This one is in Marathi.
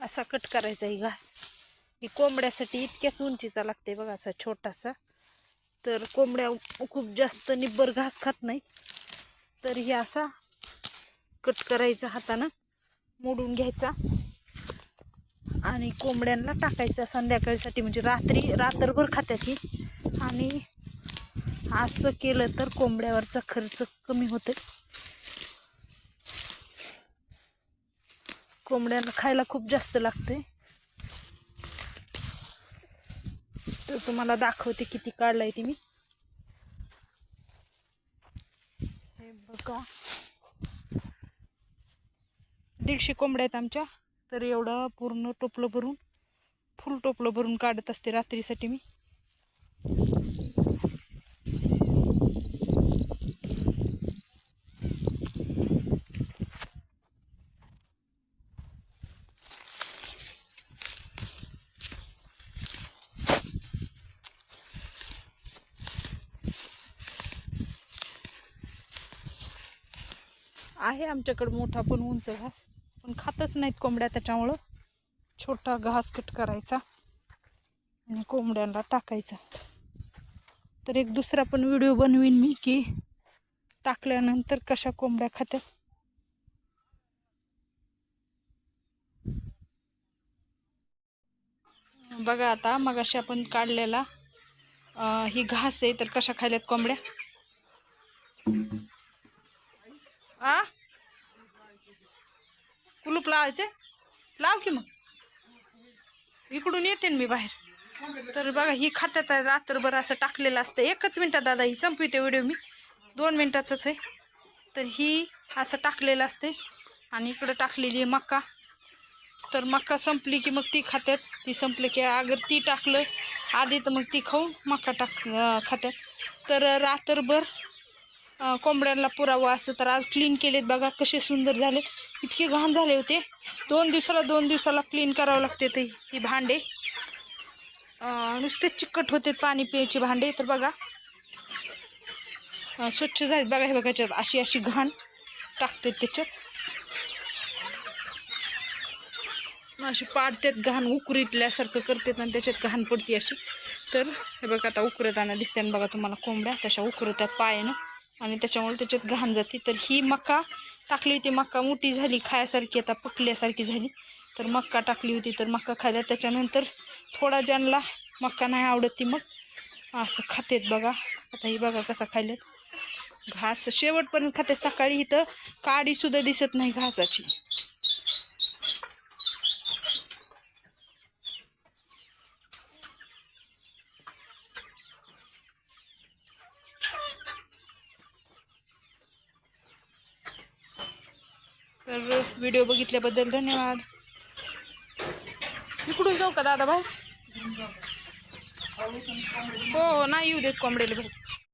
असा कट करायचा ही घास. ही कोंबड्यासाठी इतक्याच उंचीचा लागते बघा असा छोटासा. तर कोंबड्या खूप जास्त निब्बर घास खात नाही तर ही असा कट करायचा हातानं मोडून घ्यायचा. आणि कोंबड्यांना टाकायचा संध्याकाळीसाठी म्हणजे रात्री रात्रभर खात्याची आणि असं केलं तर कोंबड्यावरचा खर्च कमी होते कोंबड्यांना खायला खूप जास्त लागते तर तुम्हाला दाखवते किती काढलाय ते मी. हे बघा. दीडशे कोंबड्या आहेत आमच्या. तर एवढं पूर्ण टोपलं भरून फुल टोपलं भरून काढत असते रात्रीसाठी मी. आहे आमच्याकडं मोठा पण उंच घास. पण खातच नाहीत कोंबड्या त्याच्यामुळं. छोटा घास कट करायचा आणि कोंबड्यांना टाकायचा. तर एक दुसरा पण व्हिडिओ बनवीन मी की टाकल्यानंतर कशा कोंबड्या खात्यात. बघा आता मगाशी आपण काढलेला ही घास आहे तर कशा खायल्यात कोंबड्या? आ? कुलूप लावायचे? लाव की मग. इकडून येते ना मी बाहेर. तर बघा ही खात्यात रात्रभर असं टाकलेलं असतं. एकच मिनटात दादा ही संपविते व्हिडिओ मी. दोन मिनटाचंच आहे. तर ही असं टाकलेलं असते. आणि इकडं टाकलेली आहे मक्का. तर मक्का संपली की मग ती खात्यात. ती संपली की अगर ती टाकलं. आधी तर मग ती खाऊन मक्का टाक खात्यात. तर रात्रभर कोंबड्यांना पुरावं असं तर आज क्लीन केलेत बघा कसे सुंदर झाले इतके घाण झाले होते. दोन दिवसाला दोन दिवसाला क्लीन करावं लागते ते ही भांडे. नुसते चिकट होते पाणी प्यायचे भांडे तर बघा. स्वच्छ झालेत बघा हे बघा याच्यात अशी अशी घाण टाकतात त्याच्यात. अशी पाडतात घाण उकरीतल्यासारखं करतात आणि त्याच्यात घाण पडते अशी. तर हे बघा आता उकरताना दिसते बघा तुम्हाला कोंबड्या तशा उकरतात पायानं. आणि त्याच्यामुळे त्याच्यात घाण जाते. तर ही मक्का टाकली होती. मक्का मोठी झाली खायासारखी आता पकल्यासारखी झाली. तर मक्का टाकली होती. तर मक्का खायला त्याच्यानंतर थोडा ज्यांना मक्का नाही आवडत ती मग असं खातेत बघा. आता ही बघा कसा खायलेत घास शेवटपर्यंत खाते. सकाळी इथं काडीसुद्धा दिसत नाही घासाची. तर व्हिडिओ बघितल्याबद्दल धन्यवाद. इकडून जाऊ का दादा भाऊ? हो हो नाही येऊ देत कोंबडेला भाऊ